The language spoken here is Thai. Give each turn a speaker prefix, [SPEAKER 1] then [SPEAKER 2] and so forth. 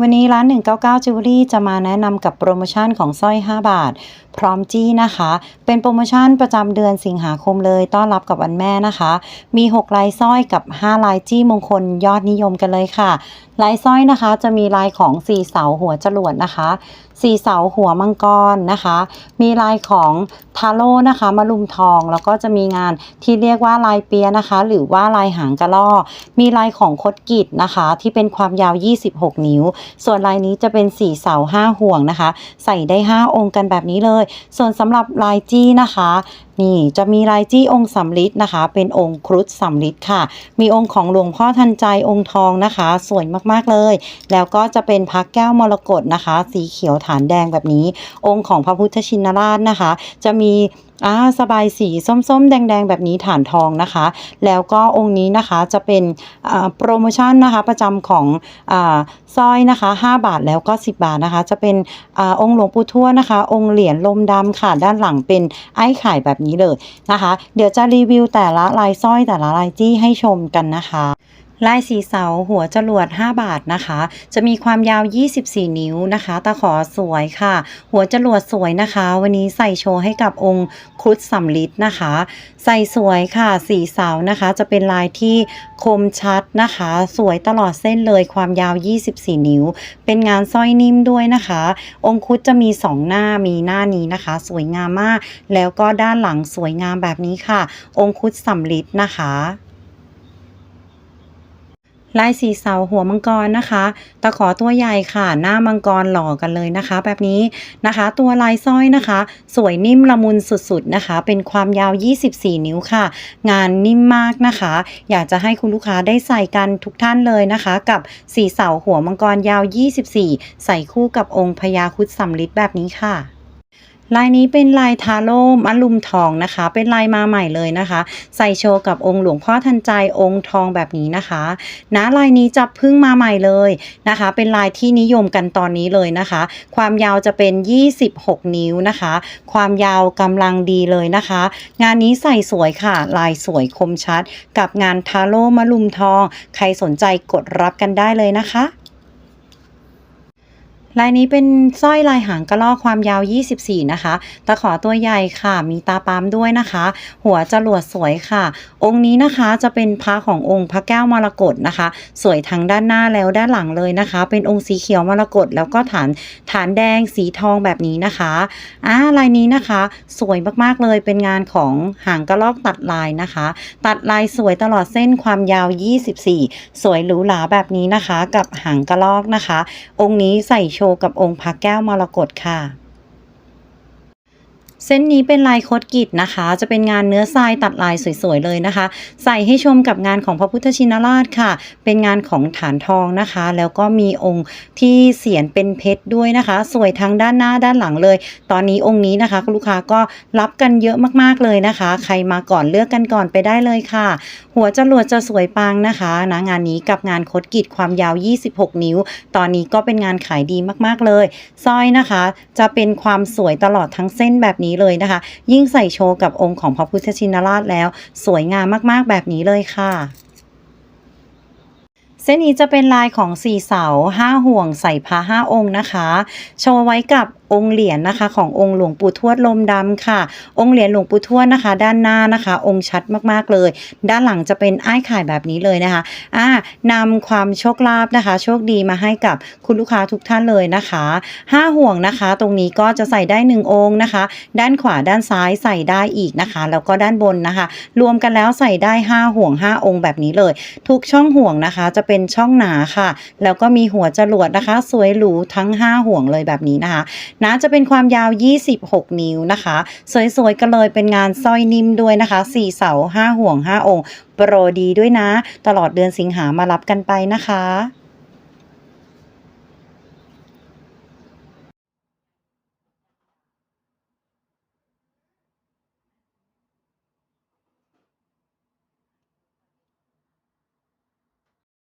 [SPEAKER 1] วันนี้ร้าน 199 จิวเวลรี่จะมาแนะนำกับโปรโมชั่นของสร้อย 5 บาท พร้อมจี้นะคะ เป็นโปรโมชั่นประจำเดือนสิงหาคมเลย ต้อนรับกับวันแม่นะคะ มี 6 ลายสร้อยกับ 5 ลายจี้มงคลยอดนิยมกันเลยค่ะ ลายสร้อยนะคะจะมีลายของ4เสาหัวจรวดนะคะ4เสาหัวมังกรนะคะ มีลายของทาโร่นะคะมารุมทอง แล้วก็จะมีงานที่เรียกว่าลายเปียนะคะ หรือว่าลายหางกระรอกมีลายของคดกิจนะคะ ที่เป็นความยาว 26 นิ้ว ส่วนลายนี้จะเป็น4เสา5ห่วงนะคะ ใส่ได้ 5 องค์กันแบบนี้เลย ส่วนสำหรับลายจี้นะคะนี่จะมีลายจี้องค์สำลิดนะคะ เป็นองค์ครุฑสำลิดค่ะ มีองค์ของหลวงพ่อทันใจองค์ทองนะคะ สวยมากๆเลย แล้วก็จะเป็นพระแก้วมรกตนะคะ สีเขียวฐานแดงแบบนี้ องค์ของพระพุทธชินราชนะคะ จะมีอ่าสบายสีส้มๆ แดงๆ แบบนี้ฐานทองนะคะ แล้วก็องค์นี้นะคะจะเป็นโปรโมชั่นนะคะประจำของอาสร้อยนะคะ 5 บาทแล้วก็ 10 บาทนะคะ จะเป็นอาองค์หลวงปู่ทวดนะคะ องค์เหรียญลมดำค่ะ ด้านหลังเป็นไอ้ไข่แบบนี้เลยนะคะ เดี๋ยวจะรีวิวแต่ละลายสร้อยแต่ละลายจี้ให้ชมกันนะคะ ลายสีเสาหัวจรวด 5 บาทนะคะ จะมีความยาว 24 นิ้วนะคะ ตะขอสวยค่ะ หัวจรวดสวยนะคะ วันนี้ใส่โชว์ให้กับองค์ครุฑสำลิดนะคะ ใส่สวยค่ะ สีเสานะคะ จะเป็นลายที่คมชัดนะคะ สวยตลอดเส้นเลยความยาว 24 นิ้ว เป็นงานสร้อยนิ่มด้วยนะคะ องค์ครุฑจะมี 2 หน้ามีหน้านี้นะคะ สวยงามมาก แล้วก็ด้านหลังสวยงามแบบนี้ค่ะ องค์ครุฑสำลิดนะคะ ลายสีเสาหัวมังกรนะคะ ตะขอตัวใหญ่ค่ะ หน้ามังกรหล่อกันเลยนะคะ แบบนี้นะคะ ตัวลายสร้อยนะคะ สวยนิ่มละมุนสุดๆนะคะ เป็นความยาว 24 นิ้วค่ะ งานนิ่มมากนะคะ อยากจะให้คุณลูกค้าได้ใส่กันทุกท่านเลยนะคะ กับสีเสาหัวมังกรยาว 24 ใส่คู่กับองค์พญาคุดสำลิดแบบนี้ค่ะ ลายนี้เป็นลายทาโร่มะลุมทองนะคะ เป็นลายมาใหม่เลยนะคะ ใส่โชว์กับองค์หลวงพ่อทันใจองค์ทองแบบนี้นะคะนะลายนี้จับพึ่งมาใหม่เลยนะคะ เป็นลายที่นิยมกันตอนนี้เลยนะคะ ความยาวจะเป็น 26 นิ้วนะคะ ความยาวกำลังดีเลยนะคะ งานนี้ใส่สวยค่ะ ลายสวยคมชัด กับงานทาโร่มะลุมทอง ใครสนใจกดรับกันได้เลยนะคะ ลายนี้เป็นสร้อยลายหางกระรอกความยาว 24 นะคะ ตะขอตัวใหญ่ค่ะ มีตาปามด้วยนะคะ หัวจรวดสวยค่ะ องค์นี้นะคะจะเป็นพระขององค์พระแก้วมรกตนะคะ สวยทั้งด้านหน้าแล้วด้านหลังเลยนะคะ เป็นองค์สีเขียวมรกตแล้วก็ฐานฐานแดงสีทองแบบนี้นะคะอ่าลายนี้นะคะ สวยมากๆเลยเป็นงานของหางกระรอกตัดลายนะคะ ตัดลายสวยตลอดเส้นความยาว 24 สวยหรูหราแบบนี้นะคะ กับหางกระรอกนะคะ องค์นี้ใส่โชว์กับองค์พระแก้วมรกตค่ะ เส้นนี้เป็นลายคดกิจนะคะ จะเป็นงานเนื้อทรายตัดลายสวยๆเลยนะคะ ใส่ให้ชมกับงานของพระพุทธชินราชค่ะ เป็นงานของฐานทองนะคะ แล้วก็มีองค์ที่เสียนเป็นเพชรด้วยนะคะ สวยทั้งด้านหน้าด้านหลังเลย ตอนนี้องค์นี้นะคะคุณลูกค้าก็รับกันเยอะมากๆเลยนะคะ ใครมาก่อนเลือกกันก่อนไปได้เลยค่ะ หัวจรวดจะสวยปังนะคะนะงานนี้กับงานคดกิจความยาว 26 นิ้ว ตอนนี้ก็เป็นงานขายดีมากๆเลยสร้อยนะคะ จะเป็นความสวยตลอดทั้งเส้นแบบนี้เลยนะคะ ยิ่งใส่โชว์กับองค์ของพระพุทธชินราชแล้ว สวยงามมากๆแบบนี้เลยค่ะเส้นนี้จะเป็นลายของสี่เสาห้าห่วงใส่พระห้าองค์นะคะ โชว์ไว้กับองค์เหรียญนะคะขององค์หลวงปู่ทวดลมดำค่ะ องค์เหรียญหลวงปู่ทวดนะคะ ด้านหน้านะคะ องค์ชัดมากๆเลย ด้านหลังจะเป็นอ้ายข่ายแบบนี้เลยนะคะอ่านำความโชคลาภนะคะ โชคดีมาให้กับคุณลูกค้าทุกท่านเลยนะคะห้าห่วงนะคะ ตรงนี้ก็จะใส่ได้หนึ่งองค์นะคะ ด้านขวาด้านซ้ายใส่ได้อีกนะคะ แล้วก็ด้านบนนะคะ รวมกันแล้วใส่ได้ห้าห่วงห้าองค์แบบนี้เลย ทุกช่องห่วงนะคะ จะเป็นช่องหนาค่ะ แล้วก็มีหัวจรวดนะคะ สวยหรูทั้ง 5 ห่วงเลยแบบนี้นะคะนะจะเป็นความยาว 26 นิ้วนะคะ สวยๆกันเลยเป็นงานสร้อยนิ่มด้วยนะคะ 4 เสา 5 ห่วง 5 องค์ โปรดีด้วยนะ ตลอดเดือนสิงหามารับกันไปนะคะ